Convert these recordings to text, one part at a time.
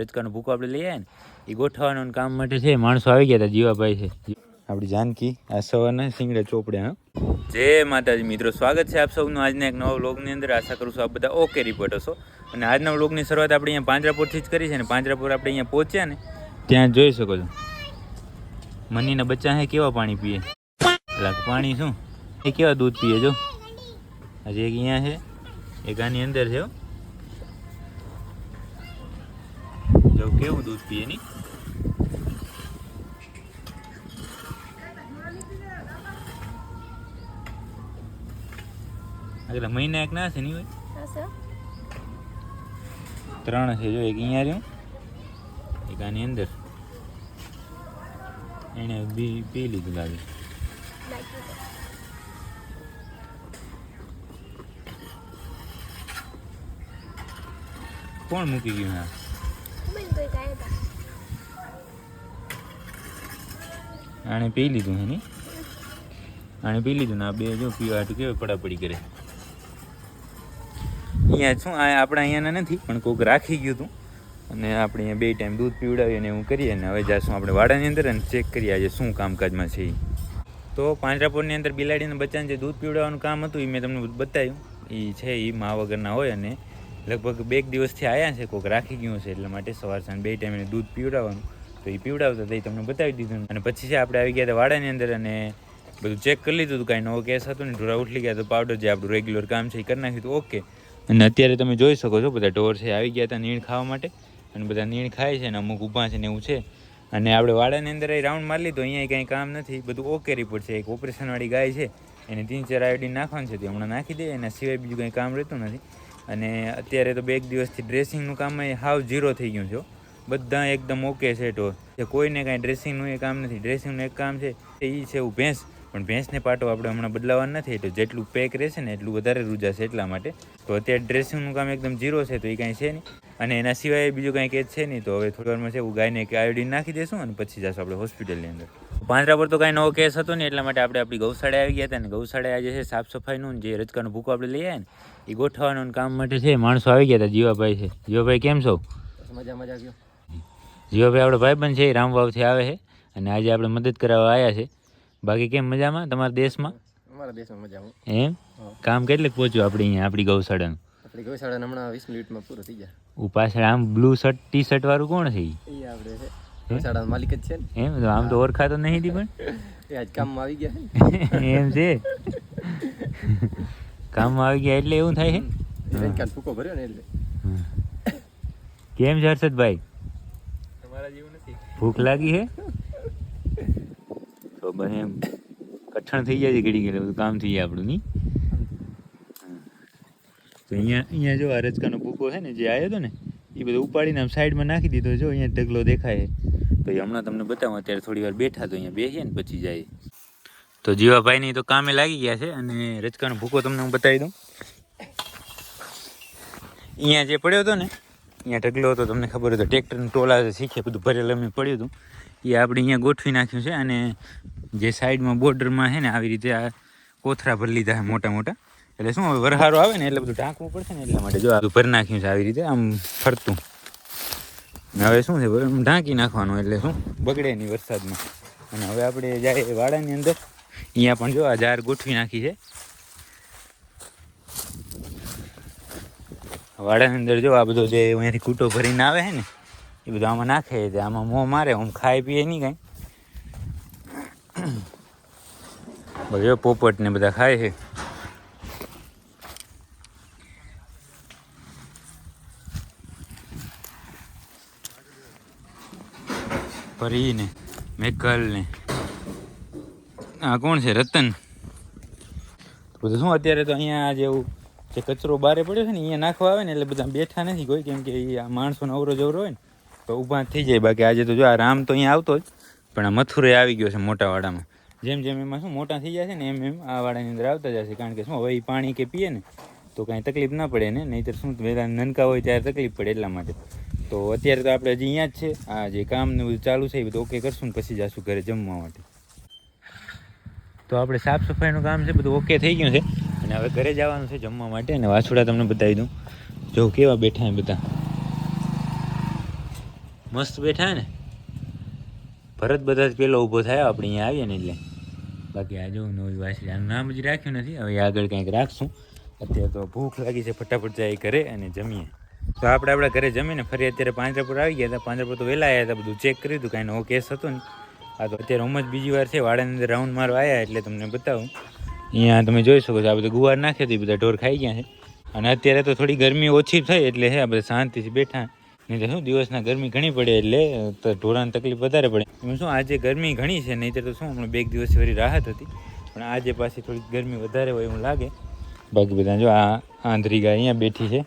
રજકાનો ભૂકો આપણે લઈ આવ્યા ને એ ગોઠવવાનું કામ માટે છે માણસો આવી ગયા હતા જીવાભાઈ છે. આપણી જાનકી આ સવારના સિંગડા ચોપડ્યા જય માતાજી મિત્રો સ્વાગત છે આપ સૌનું આજના એક નવા વ્લોગની અંદર. આશા કરું છું આપ બધા ઓકે રિપોર્ટ હશો અને આજના વ્લોગની શરૂઆત આપણે અહીંયા પાંજરાપુરથી જ કરી છે ને પાંજરાપુર આપણે અહીંયા પહોંચ્યા ને ત્યાં જોઈ શકો છો. મનીના બચ્ચા હે કેવા પાણી પીએ? એટલે પાણી શું? એ કેવા દૂધ પીએ જો? હજી એક અહીંયા છે એક આની અંદર છે હો. જો કેવું દૂધ પીએ ની એટલે મહિના એક ના છે નહીં હોય? ત્રણ છે જો એક અહીંયા રહ્યું. એક આની અંદર. એને બી પી લીધું લાગે. કોણ મૂકી ગયું હા? આણે પી લીધું હે નહીં? આણે પી લીધું ને આ બે જો પીવા હાટું કેવી પડાપડી કરે. અહીંયા શું, આ આપણા અહીંયાના નથી, પણ કોઈક રાખી ગયું હતું. અને આપણે અહીંયા બે ટાઈમ દૂધ પીવડાવીએ અને એવું કરીએ ને હવે જાશું આપણે વાડાની અંદર અને ચેક કરીએ આજે શું કામકાજમાં છે. તો પાંજરાપોળની અંદર બિલાડીને બચ્ચાને જે દૂધ પીવડાવવાનું કામ હતું એ મેં તમને બતાવ્યું. એ છે એ મા વગરના હોય અને લગભગ બે દિવસથી આવ્યા છે કોઈક રાખી ગયું છે, એટલા માટે સવાર સાંજ બે ટાઈમ એને દૂધ પીવડાવવાનું. તો એ પીવડાવતા તે તમને બતાવી દીધું. અને પછી છે, આપણે આવી ગયા હતા વાડાની અંદર અને બધું ચેક કરી લીધું હતું, કાંઈ નવો કેસ હતો ને ઢોરા ઉઠલી ગયા તો પાવડર જે આપણું રેગ્યુલર કામ છે, એ કરી નાખ્યું હતું ઓકે અને અત્યારે તમે જોઈ શકો છો, બધા ઢોર છે, આવી ગયા હતા નીણ ખાવા માટે. અને બધા નીણ ખાય છે અને અમુક ઊભા છે ને એવું છે. અને આપણે વાડાની અંદર એ રાઉન્ડ મારી લીધો, અહીંયા કંઈ કામ નથી, બધું ઓકે રિપોર્ટ છે, એક ઓપરેશનવાળી ગાય છે. એને તીન ચાર આયોડીન નાખવાનું છે, તે હમણાં નાખી દે, એના સિવાય બીજું કંઈ કામ રહેતું નથી. અને અત્યારે તો બે એક દિવસથી ડ્રેસિંગનું કામ એ હાવ ઝીરો થઈ ગયું છે બધા એકદમ ઓકે છે ઢોર કે કોઈને કાંઈ ડ્રેસિંગનું એ કામ નથી. ડ્રેસિંગનું એક કામ છે, એ છે એવું ભેંસ. પણ ભેંસને પાટો આપણે હમણાં બદલાવા નથી. તો જેટલું પેક રહેશે ને એટલું વધારે રૂજાશે એટલા માટે. તો અત્યારે ડ્રેસિંગનું કામ એકદમ ઝીરો છે તો એ કાંઈ છે નહીં. અને એના સિવાય બીજું કાંઈ કેસ છે નહીં. તો હવે થોડી વારમાં છે એવું ગાયને કે આયોડીન નાખી દેશું અને પછી જશું આપણે હોસ્પિટલની અંદર. પાંદરા પર તો કાંઈ નવો કેસ હતો નહીં એટલા માટે આપણે આપણી ગૌશાળા આવી ગયા હતા ને ગૌશાળા આજે છે સાફ સફાઈનું જે રજકાનું ભૂકો આપણે લઈ આવ્યા ને એ ગોઠવવાનું કામ માટે છે માણસો આવી ગયા હતા જીવાભાઈ છે. જીવાભાઈ કેમ છો? મજા મજા ગયો. જીવાભાઈ આપણો ભાઈબંધ છે રામભાવથી રામવાવથી આવે છે અને આજે આપણે મદદ કરાવવા આવ્યા છે. બાકી કેમ મજામાં તમારા દેશમાં? અમારા દેશમાં મજામાં. એમ? કામ કેટલે પહોંચ્યું આપણે અહીંયા આપણી ગૌશાળાનું? આપણી ગૌશાળા હમણાં વીસ મિનિટમાં પૂરું થઈ જાય ઉ પાછળ આમ બ્લુ શર્ટ ટી શર્ટ વાળું કોણ છે એ આપણે છે. ગૌશાળાનો માલિક જ છે ને. એમ? આમ તો ઓળખાતો નહીં તી પણ. આજ કામમાં આવી ગયા એમ છે. કામમાં આવી ગયા એટલે એવું થાય છે? ને રેનકાન ફૂકો ભર્યો ને એટલે. કેમ છે હર્ષદભાઈ? તમારા જેવું નથી. ભૂખ લાગી છે? તો બસ એમ કઠણ થઈ જાય છે ઘડી ઘડી બધું કામ થઈ જાય આપણું નહીં તો અહીંયા અહીંયા જો આ રજકાનો ભૂકો છે ને જે આવ્યો હતો ને એ બધો ઉપાડીને આમ સાઈડમાં નાખી દીધો જો અહીંયા ઢગલો દેખાય તો એ હમણાં તમને બતાવું અત્યારે થોડી વાર બેઠા તો અહીંયા બેસીએ ને પછી જાય. તો જીવાભાઈની તો કામે લાગી ગયા છે અને રજકાનો ભૂકો તમને હું બતાવી દઉં. અહીંયા જે પડ્યો હતો ને, અહીંયા ઢગલો હતો, તમને ખબર હતો ટ્રેક્ટરનું ટોલા શીખે, બધું ભરેલ અમે પડ્યું હતું. એ આપણે અહીંયા ગોઠવી નાખ્યું છે અને જે સાઈડમાં બોર્ડરમાં છે ને, આવી રીતે આ કોથરા ભરી લીધા છે મોટા મોટા. એટલે શું હવે વરહારો આવે ને, એટલે બધું ઢાંકવું પડશે ને, એટલા માટે જો આ ભરી નાખ્યું છે આવી રીતે, આમ ફરતું. હવે શું છે ઢાંકી નાખવાનું, એટલે શું બગડે નહીં વરસાદમાં. અને હવે આપણે જાય વાડાની અંદર અહીંયા પણ જો આ ગોઠવી નાખી છે. વાડાની અંદર જો આ બધો જે અહીંયાથી કૂટો ભરીને આવે છે ને, એ બધું આમાં નાખે છે. આમાં મોં મારે, આમ ખાઈ પીએ નહીં કાંઈ. બધો પોપટ ને બધા ખાય છે. ભરીને મેકલ ને આ કોણ છે? રતન? બધું શું અત્યારે તો અહીંયા જેવું જે કચરો બારે પડ્યો છે ને, અહીંયા નાખવા આવે ને એટલે બધા બેઠા નથી કોઈ, કેમ કે આ માણસોનો અવરો જવરો હોય ને, તો ઊભા થઈ જાય. બાકી આજે તો જો આ રામ તો અહીંયા આવતો જ, પણ આ મથુરે આવી ગયો છે મોટાવાડામાં. જેમ જેમ એમાં શું મોટા થઈ જશે ને, એમ એમ આ વાડાની અંદર આવતા જશે કારણ કે શું, હવે એ પાણી કે પીએ ને, તો કાંઈ તકલીફ ના પડે ને, નહીંતર શું વહેલા નનકા હોય ત્યારે તકલીફ પડે એટલા માટે. તો અત્યારે તો આપણે હજી અહીંયા જ છે. આ જે કામ ને બધું ચાલુ છે એ બધું ઓકે કરશું ને, પછી જઈશું ઘરે જમવા માટે. તો આપણે સાફ સફાઈનું કામ છે, બધું ઓકે થઈ ગયું છે. અને હવે ઘરે જવાનું છે જમવા માટે અને વાછોડા તમને બતાવી દઉં. જો કેવા બેઠા એ બધા. મસ્ત બેઠા ને? ભરત બધા જ પેલો ઊભો થાય, આપણે અહીંયા આવીએ ને એટલે. બાકી આ જો નવી વાસળી આનું નામ જ રાખ્યું નથી. હવે આગળ કંઈક રાખશું. અત્યારે તો ભૂખ લાગી છે ફટાફટ જાય ઘરે અને જમીએ. તો આપણે આપણા ઘરે જમીને ફરી અત્યારે પાંજરાપુર આવી ગયા હતા. પાંજરાપુર તો વહેલા આવ્યા હતા, બધું ચેક કર્યું હતું, કાંઈ નવો કેસ હતો ને આ તો અત્યારે હમ જ બીજી વાર છે, વાડાની અંદર રાઉન્ડ મારવા આવ્યા એટલે તમને બતાવું. અહીંયા તમે જોઈ શકો છો, આ બધું ગુવાર નાખ્યો હતી બધા ઢોર ખાઈ ગયા છે. અને અત્યારે તો થોડી ગરમી ઓછી થઈ એટલે હે, આ બધા શાંતિથી બેઠા. નહીં તો શું, દિવસના ગરમી ઘણી પડે એટલે તો ઢોરાને તકલીફ વધારે પડે. એમાં શું, આજે ગરમી ઘણી છે, નહીં તો શું, હમણાં બે દિવસ વળી રાહત હતી. પણ આજે પાછી થોડીક ગરમી વધારે હોય એવું લાગે. બાકી બધા જો, આ આંધરી ગાય અહીંયા બેઠી છે.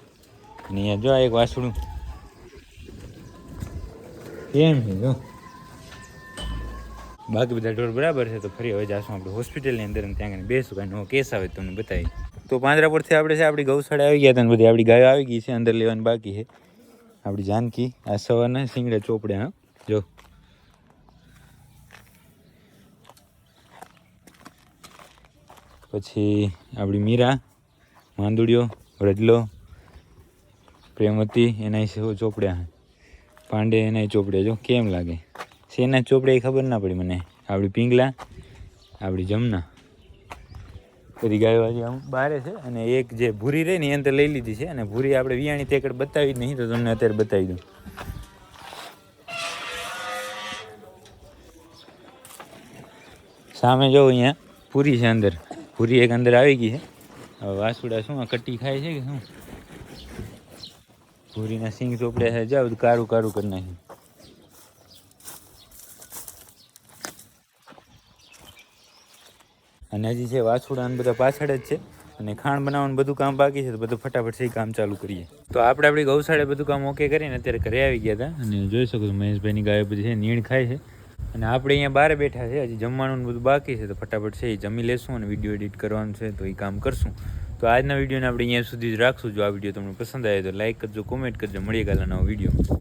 અને અહીંયા જો આ એક વાસણું. કેમ છે, જો? બાકી બધા ઢોર બરાબર છે, તો ફરી હવે જશું આપણે હોસ્પિટલની અંદર ત્યાં આગળ બેસું, કાંઈ નવો કેસ આવે તમને બતાવી તો પાંજરાપુરથી આપણે છે, આપણી ગૌશાળા આવી ગયા હતા બધી આપણી ગાયો આવી ગઈ છે, અંદર લેવાની બાકી છે. આપણી જાનકી, આ સવારના સિંગડા ચોપડે, હા? જો. પછી આપણી મીરા માંદુડીઓ રજલો, પ્રેમવતી, એનાય ચોપડ્યા પાંડે એનાય ચોપડ્યા જો, કેમ લાગે? શેના ચોપડે એ ખબર ના પડી મને? આપણી પિંગલા આપણી જમના. બધી ગાયો હજી આમ બારે છે અને એક જે ભૂરી રહી ને એ અંદર લઈ લીધી છે અને ભૂરી આપણે વિયાણી તેકડ બતાવી નહીં તો તમને અત્યારે બતાવી દઉં. સામે જો અહીંયા પૂરી છે અંદર. પૂરી એક અંદર આવી ગઈ છે. હવે વાસુડા શું, આ કટ્ટી ખાય છે કે શું? ભૂરીના સિંગ ચોપડ્યા છે. જાવ કારું કારું કરી નાખ્યું અને હજી છે વાછુડા અને બધા પાછળ જ છે અને ખાણ બનાવવાનું બધું કામ બાકી છે, તો બધું ફટાફટ સહી કામ ચાલુ કરીએ. તો આપણે આપણી ગૌશાળે બધું કામ ઓકે કરીને અત્યારે ઘરે આવી ગયા હતા અને જોઈ શકો છો મહેશભાઈની ગાયો બધી છે, નીણ ખાય છે. અને આપણે અહીંયા બહાર બેઠા છે, હજી જમવાનું બધું બાકી છે, તો ફટાફટ છે એ જમી લેશું અને વીડિયો એડિટ કરવાનું છે, તો એ કામ કરશું. તો આજના વિડીયોને આપણે અહીંયા સુધી જ રાખશું. જો આ વીડિયો તમને પસંદ આવે તો લાઇક કરજો કોમેન્ટ કરજો, મળીએ કાલના નવો વીડિયો